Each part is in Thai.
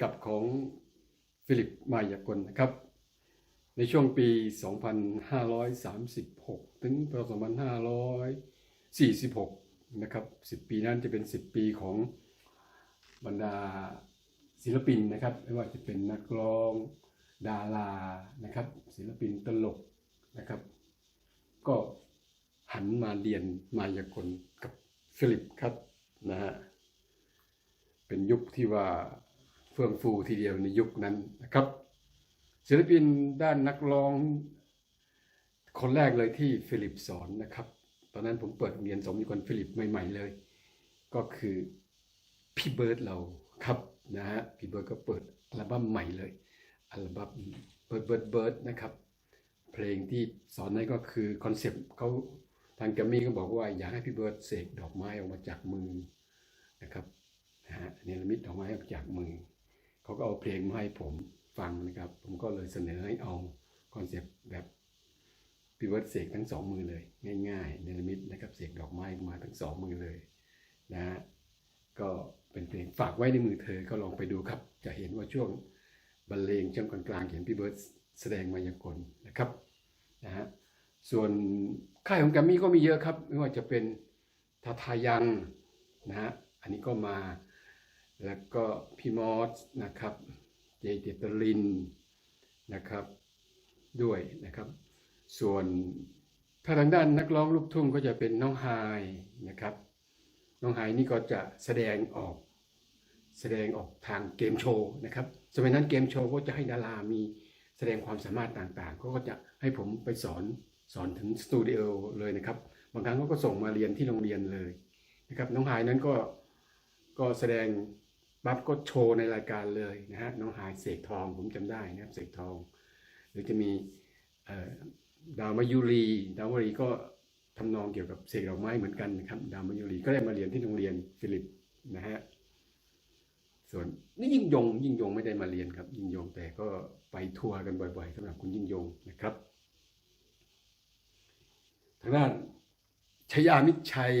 กลับของฟิลิปมายากลนะครับ ในช่วงปี 2536 ถึงปี2546 นะครับ 10 ปีนั้นจะเป็น 10 ปีของบรรดาศิลปินนะครับ ไม่ว่าจะเป็นนักร้องดารานะครับ ศิลปินตลกนะครับ ก็หันมาเรียนมายากลกับฟิลิปครับนะฮะเป็นยุคที่ว่า เฟื่องฟูทีเดียวในยุคนั้นนะครับ ศิลปินด้านนักร้อง คนแรกเลยที่ฟิลิปสอนนะครับ ตอนนั้นผมเปิดเรียนสมยุคนฟิลิปใหม่ ๆเลย ก็คือพี่เบิร์ดเราครับนะฮะพี่เบิร์ดก็เปิดอัลบั้มใหม่เลยอัลบั้มเบิร์ดเบิร์ดเบิร์ดนะครับ เพลงที่สอนนั้นก็คือคอนเซปต์เขาทางแกรมมี่ก็บอกว่าอยากให้พี่เบิร์ดเสกดอกไม้ออกมาจากมือนะครับนะฮะเนรมิตดอกไม้ออกจากมือ เขาก็เอาเพลงมาให้ผมฟังนะครับ ผมก็เลยเสนอให้เอาคอนเซปต์แบบพี่เบิร์ดเสกทั้งสองมือเลย ง่ายๆเนรมิตนะครับเสกดอกไม้มาทั้งสองมือเลยนะฮะก็เป็นเพลงฝากไว้ในมือเธอก็ลองไปดูครับ จะเห็นว่าช่วงบรรเลงช่วงกลางๆเห็นพี่เบิร์ดแสดงมายากลนะครับนะฮะส่วนค่ายของแกรมมี่ก็มีเยอะครับ ไม่ว่าจะเป็นทาทายังนะฮะอันนี้ก็มา แล้วก็พี่มอสนะครับ เจเจตลินนะครับด้วยนะครับ ส่วนถ้าทางด้านนักร้องลูกทุ่งก็จะเป็นน้องไฮนะครับ น้องไฮนี่ก็จะแสดงออก แสดงออกทางเกมโชว์นะครับ สมัยนั้นเกมโชว์ก็จะให้ดารามีแสดงความสามารถต่างๆ ก็จะให้ผมไปสอนสอนถึงสตูดิโอเลยนะครับ บางครั้งเขาก็ส่งมาเรียนที่โรงเรียนเลยนะครับ น้องไฮนั้นก็ก็แสดง ปั๊บก็โชว์ในรายการเลยนะฮะน้องหายเสกทองผมจำได้นะครับเสกทอง หรือจะมีดาวมายุรี ดาวมายุรีก็ทำนองเกี่ยวกับเสกดอกไม้เหมือนกันนะครับ ดาวมายุรีก็ได้มาเรียนที่โรงเรียนฟิลิปนะฮะส่วนนี่ยิ่งยงยิ่งยงไม่ได้มาเรียนครับ ยิ่งยงแต่ก็ไปทัวร์กันบ่อย ๆสำหรับคุณยิ่งยงนะครับ ทางด้านชยามิชัย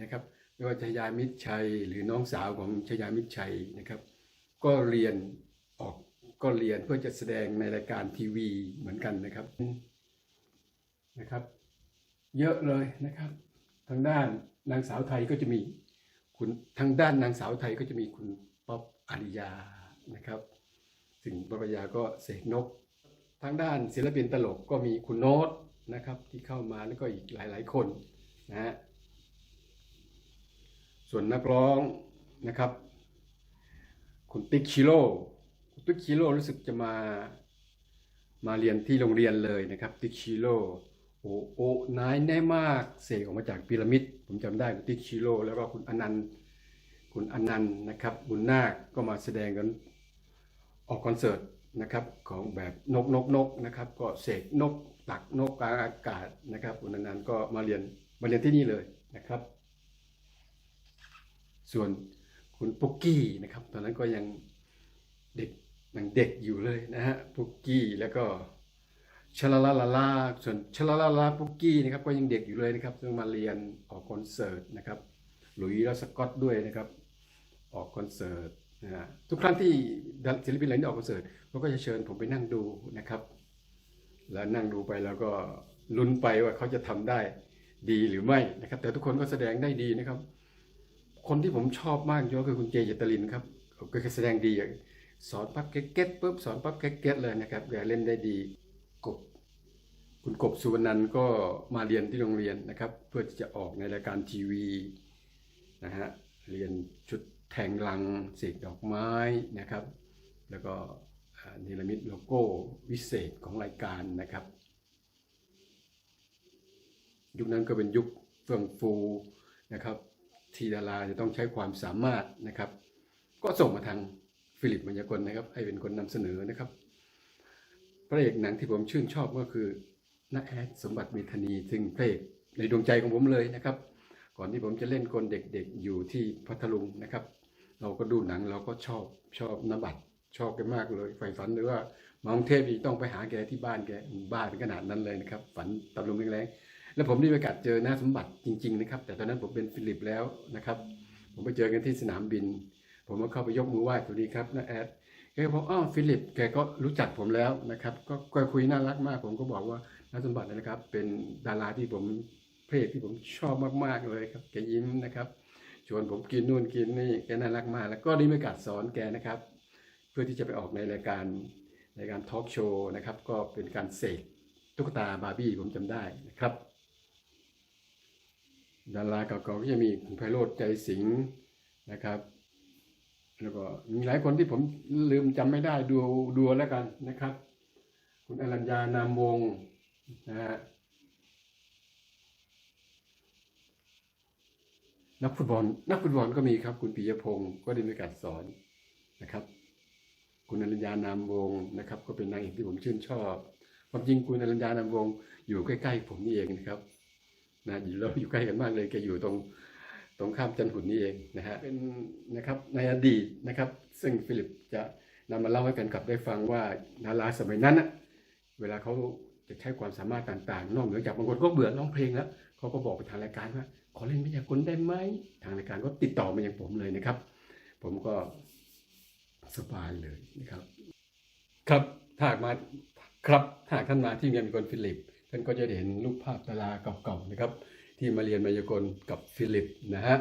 นะครับ ไม่ว่าชยามิตรชัยหรือน้องสาวของชยามิตรชัยนะครับ ก็เรียนออกก็เรียนเพื่อจะแสดงในรายการทีวีเหมือนกันนะครับนะครับ เยอะเลยนะครับ ทางด้านนางสาวไทยก็จะมีคุณทางด้านนางสาวไทยก็จะมีคุณป๊อปอาริยานะครับซึ่งปรยาก็เสกนก ทางด้านศิลปินตลกก็มีคุณโน้ตนะครับที่เข้ามาแล้วก็อีกหลาย ๆ คนนะฮะ ส่วนนักร้องนะครับ คุณติ๊กชิโร่คุณติ๊กชิโร่รู้สึกจะมามาเรียนที่โรงเรียนเลยนะครับ ติ๊กชิโร่โอโอนายแน่มากเสกออกมาจากพีระมิด ผมจำได้คุณติ๊กชิโร่แล้วก็คุณอนันต์คุณอนันต์นะครับบุญนาคก็มาแสดงกันออกคอนเสิร์ตนะครับของแบบนกนกนกนะครับ ก็เสกนกตักนกกลางอากาศนะครับคุณอนันต์ก็มาเรียนมาเรียนที่นี่เลยนะครับ ส่วนคุณปุกกี้นะครับ ตอนนั้นก็ยังเด็กยังเด็กอยู่เลยนะฮะปุกกี้แล้วก็ชลาลาลาลาส่วนชลาลาลาปุกกี้นะครับก็ยังเด็กอยู่เลยนะครับซึ่งมาเรียนออกคอนเสิร์ตนะครับหลุยส์และสกอตด้วยนะครับ ออกคอนเสิร์ตนะทุกครั้งที่ศิลปินเหล่านี้ออกคอนเสิร์ตเขาก็จะเชิญผมไปนั่งดูนะครับ แล้วนั่งดูไปแล้วก็ลุ้นไปว่าเขาจะทำได้ดีหรือไม่นะครับ แต่ทุกคนก็แสดงได้ดีนะครับ คนที่ผมชอบมากยกคือคุณเจเจตลินครับก็แสดงดีอะสอนปั๊บเก็ตปุ๊บสอนปั๊บเก็ตเลยนะครับแกเล่นได้ดีกบคุณกบสุวรรณันก็มาเรียนที่โรงเรียนนะครับ เพื่อที่จะออกในรายการทีวีนะฮะเรียนชุดแทงลังเสกดอกไม้นะครับ แล้วก็อ่าเนรมิตโลโก้วิเศษของรายการนะครับ ยุคนั้นก็เป็นยุคเฟื่องฟูนะครับ ที่ดาราจะต้องใช้ความสามารถนะครับ ก็ส่งมาทางฟิลิปมายากลนะครับให้เป็นคนนำเสนอนะครับ พระเอกหนังที่ผมชื่นชอบก็คือน้าแอดสมบัติเมธานีซึ่งพระเอกในดวงใจของผมเลยนะครับ ก่อนที่ผมจะเล่นคนเด็กๆอยู่ที่พัทลุงนะครับ เราก็ดูหนังเราก็ชอบชอบนบัตรชอบกันมากเลยใฝ่ฝันเลยว่ามากรุงเทพอีกต้องไปหาแกที่บ้านแกบ้าถึงขนาดนั้นเลยนะครับ ฝันตะลุมแรงๆ แล้วผมได้มีโอกาสเจอหน้าสมบัติจริงๆนะครับ แต่ตอนนั้นผมเป็นฟิลิปแล้วนะครับ ผมไปเจอกันที่สนามบิน ผมก็เข้าไปยกมือไหว้สวัสดีครับน้าแอดแกบอกอ้าวฟิลิปแกก็รู้จักผมแล้วนะครับก็ก็คุยน่ารักมาก ผมก็บอกว่านักสมบัตินะครับ เป็นดาราที่ผมเพลงที่ผมชอบมากๆเลยครับแกยิ้มนะครับชวนผมกินนู่นกินนี่แกน่ารักมาก แล้วก็ได้มีโอกาสสอนแกนะครับ เพื่อที่จะไปออกในรายการในการทอล์กโชว์นะครับ ก็เป็นการเสกตุ๊กตาบาร์บี้ผมจำได้นะครับ ดาราเก่าๆก็จะมีคุณไพโรธใจสิงห์นะครับ แล้วก็มีหลายคนที่ผมลืมจำไม่ได้ดูดูแล้วกันนะครับ คุณอรัญญานามวงศ์นะฮะนักฟุตบอลนักฟุตบอลก็มีครับ คุณปิยพงศ์ก็ได้มีกาสสอนนะครับ คุณอรัญญานามวงศ์นะครับ ก็เป็นนางเอกที่ผมชื่นชอบความจริงคุณอรัญญานามวงศ์อยู่ใกล้ๆผมนี่เองนะครับ นะอยู่เราอยู่ใกล้กันมากเลยแกอยู่ตรงตรงข้ามจันหุ่นนี่เองนะฮะเป็นนะครับในอดีตนะครับ ซึ่งฟิลิปจะนำมาเล่าให้แฟนคลับได้ฟังว่าดาราสมัยนั้นนะเวลาเขาจะใช้ความสามารถต่างๆ นอกเหนือจากบางคนก็เบื่อร้องเพลงแล้วเขาก็บอกไปทางรายการว่า ขอเล่นมายากลได้ไหมทางรายการก็ติดต่อมาอย่างผมเลยนะครับ ผมก็สบายเลยนะครับ ครับถ้าหากมาครับถ้าหากท่านมาที่เมียมีคนฟิลิป ท่านก็จะเห็นรูปภาพดาราเก่าๆนะครับ ที่มาเรียนมายากลกับฟิลิปนะฮะ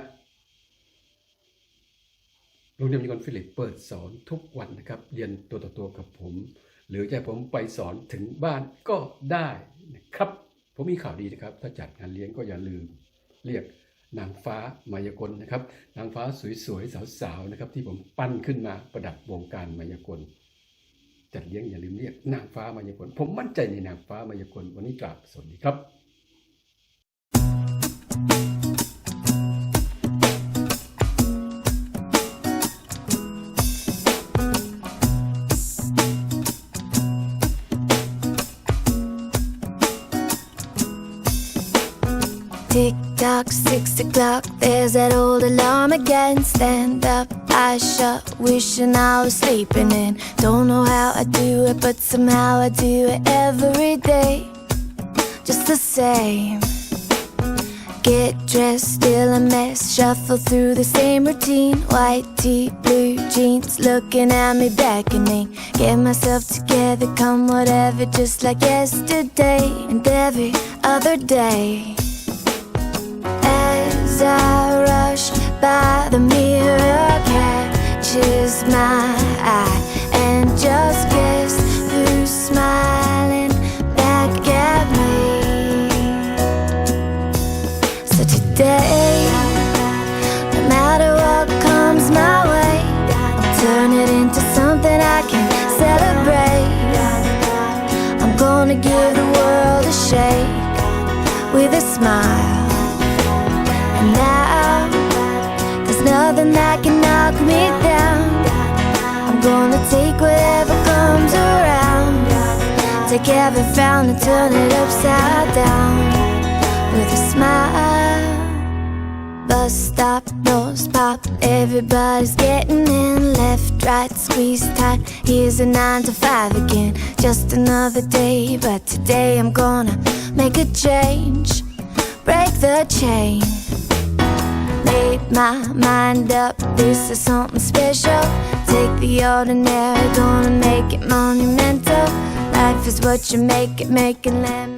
โรงเรียนมายากลฟิลิปเปิดสอนทุกวันนะครับ เรียนตัวต่อตัวกับผม หรือจะผมไปสอนถึงบ้านก็ได้นะครับ ผมมีข่าวดีนะครับ ถ้าจัดงานเลี้ยงก็อย่าลืมเรียกนางฟ้ามายากลนะครับ นางฟ้าสวยๆสาวๆนะครับ ที่ผมปั้นขึ้นมาประดับวงการมายากล จัดเลี้ยงอย่าลืมเรียกนางฟ้ามายากลผมมั่นใจในนางฟ้ามายากลวันนี้กราบสวัสดีครับ Tick tock, six o'clock, there's that old alarm again. Stand up, eyes shut, wishing I was sleeping in. Don't know how I do it, but somehow I do it every day. Just the same. Get dressed, still a mess, shuffle through the same routine. White tee, blue jeans, looking at me beckoning. Get myself together, come whatever, just like yesterday and every other day. I rush by, the mirror catches my eye, and just guess who's smiling back at me. So today, no matter what comes my way, I'll turn it into something I can celebrate. I'm gonna give the world a shake with a smile. Nothing that can knock me down. I'm gonna take whatever comes around. Take every frown and turn it upside down with a smile. Bus stop, nose pop, everybody's getting in. Left, right, squeeze tight. Here's a nine to five again. Just another day, but today I'm gonna make a change. Break the chain. Made my mind up, this is something special. Take the ordinary, gonna make it monumental. Life is what you make it, make it.